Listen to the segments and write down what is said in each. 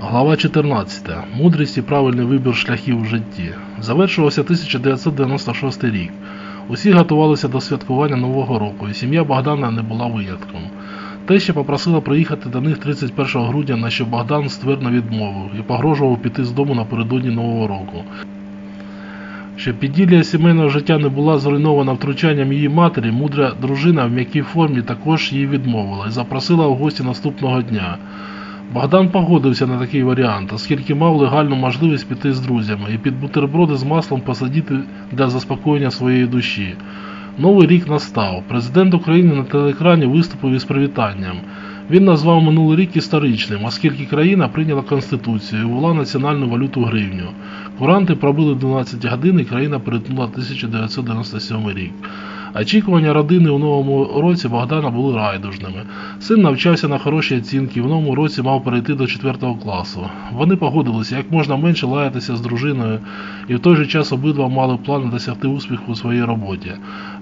Глава 14. Мудрість і правильний вибір шляхів у житті. Завершувався 1996 рік. Усі готувалися до святкування Нового року, і сім'я Богдана не була винятком. Теща попросила приїхати до них 31 грудня, на що Богдан ствердно відмовив і погрожував піти з дому напередодні Нового року. Щоб піділля сімейного життя не була зруйнована втручанням її матері, мудра дружина в м'якій формі також її відмовила і запросила в гості наступного дня. Богдан погодився на такий варіант, оскільки мав легальну можливість піти з друзями і під бутерброди з маслом посадити для заспокоєння своєї душі. Новий рік настав. Президент України на телеекрані виступив із привітанням. Він назвав минулий рік історичним, оскільки країна прийняла конституцію і ввела національну валюту гривню. Куранти пробили 12 годин і країна перетнула 1997 рік. Очікування родини у новому році Богдана були райдужними. Син навчався на хороші оцінки, в новому році мав перейти до 4 класу. Вони погодилися як можна менше лаятися з дружиною, і в той же час обидва мали плани досягти успіху у своїй роботі.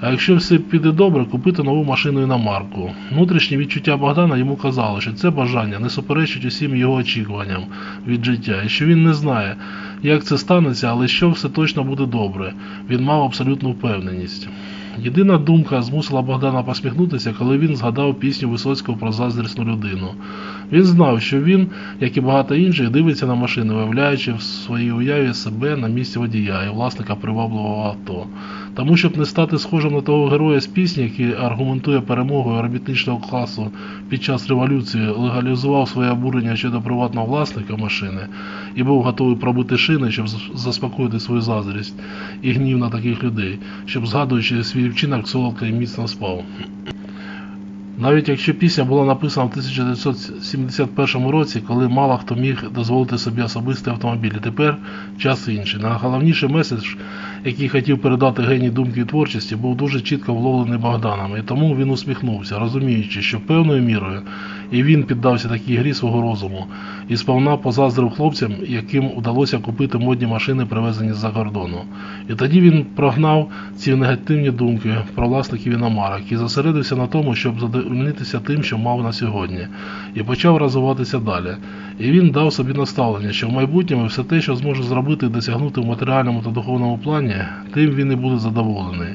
А якщо все піде добре, купити нову машину іномарку. Внутрішні відчуття Богдана йому казали, що це бажання не суперечить усім його очікуванням від життя, і що він не знає, як це станеться, але що все точно буде добре. Він мав абсолютну впевненість. Єдина думка змусила Богдана посміхнутися, коли він згадав пісню Висоцького про заздрісну людину. Він знав, що він, як і багато інших, дивиться на машину, виявляючи в своїй уяві себе на місці водія і власника привабливого авто. Тому, щоб не стати схожим на того героя з пісні, який аргументує перемогою робітничного класу під час революції, легалізував своє обурення щодо приватного власника машини і був готовий пробити шини, щоб заспокоїти свою заздрість і гнів на таких людей, щоб згадуючи свій вчинок солодко і міцно спав. Навіть якщо пісня була написана в 1971 році, коли мало хто міг дозволити собі особистий автомобіль, тепер час інший. Найголовніший меседж, який хотів передати геній думки і творчості, був дуже чітко вловлений Богданом, і тому він усміхнувся, розуміючи, що певною мірою і він піддався такій грі свого розуму і сповна позаздрив хлопцям, яким удалося купити модні машини, привезені з-за кордону. І тоді він прогнав ці негативні думки про власників іномарок і зосередився на тому, щоб задовольнитися тим, що мав на сьогодні, і почав розвиватися далі. І він дав собі наставлення, що в майбутньому все те, що зможе зробити і досягнути в матеріальному та духовному плані, тим він і буде задоволений.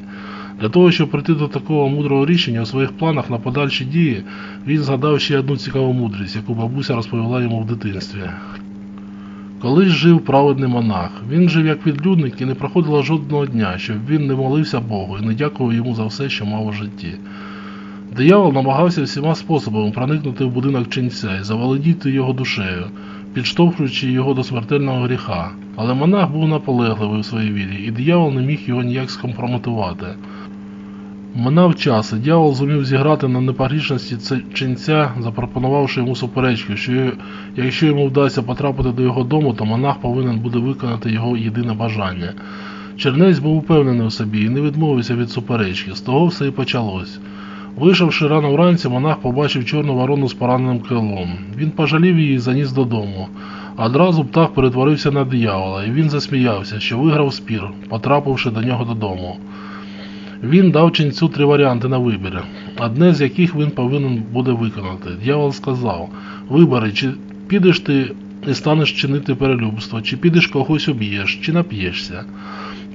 Для того, щоб прийти до такого мудрого рішення у своїх планах на подальші дії, він згадав ще одну цікаву мудрість, яку бабуся розповіла йому в дитинстві. Колись жив праведний монах. Він жив як відлюдник і не проходило жодного дня, щоб він не молився Богу і не дякував йому за все, що мав у житті. Диявол намагався всіма способами проникнути в будинок ченця і заволодіти його душею, підштовхуючи його до смертельного гріха. Але монах був наполегливий у своїй вірі, і диявол не міг його ніяк скомпрометувати. Минав час, і дьявол зумів зіграти на непогрішності ченця, запропонувавши йому суперечку, що якщо йому вдасться потрапити до його дому, то монах повинен буде виконати його єдине бажання. Чернець був упевнений у собі і не відмовився від суперечки. З того все і почалось. Вийшовши рано вранці, монах побачив чорну ворону з пораненим крилом. Він пожалів її і заніс додому. Одразу птах перетворився на диявола, і він засміявся, що виграв спір, потрапивши до нього додому. Він дав ченцю три варіанти на вибір, одне з яких він повинен буде виконати. Дьявол сказав: Вибери, чи підеш ти і станеш чинити перелюбство, чи підеш когось уб'єш, чи нап'єшся.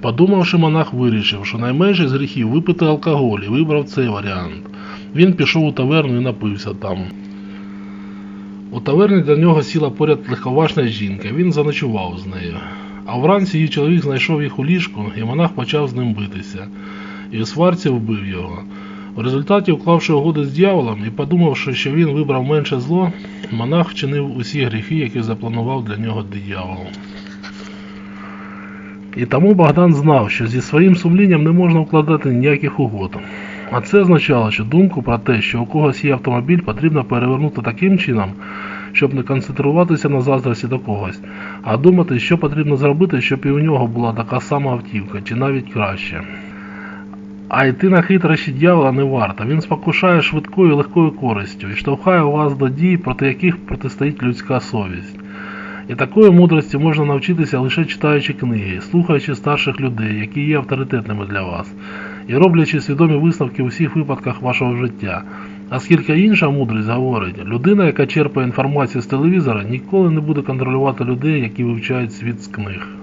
Подумавши, монах вирішив, що найменший з гріхів випити алкоголь і вибрав цей варіант. Він пішов у таверну і напився там. У таверні для нього сіла поряд легковажна жінка, він заночував з нею. А вранці її чоловік знайшов їх у ліжку, і монах почав з ним битися. І у сварці вбив його. В результаті, уклавши угоду з дьяволом і подумавши, що він вибрав менше зло, монах вчинив усі гріхи, які запланував для нього диявол. І тому Богдан знав, що зі своїм сумлінням не можна вкладати ніяких угод. А це означало, що думку про те, що у когось є автомобіль, потрібно перевернути таким чином, щоб не концентруватися на заздрості до когось, а думати, що потрібно зробити, щоб і у нього була така сама автівка, чи навіть краще. А йти на хитрощі дьявола не варто. Він спокушає швидкою і легкою користю і штовхає вас до дій, проти яких протистоїть людська совість. І такої мудрості можна навчитися лише читаючи книги, слухаючи старших людей, які є авторитетними для вас, і роблячи свідомі висновки у всіх випадках вашого життя. Оскільки інша мудрість говорить, людина, яка черпає інформацію з телевізора, ніколи не буде контролювати людей, які вивчають світ з книг.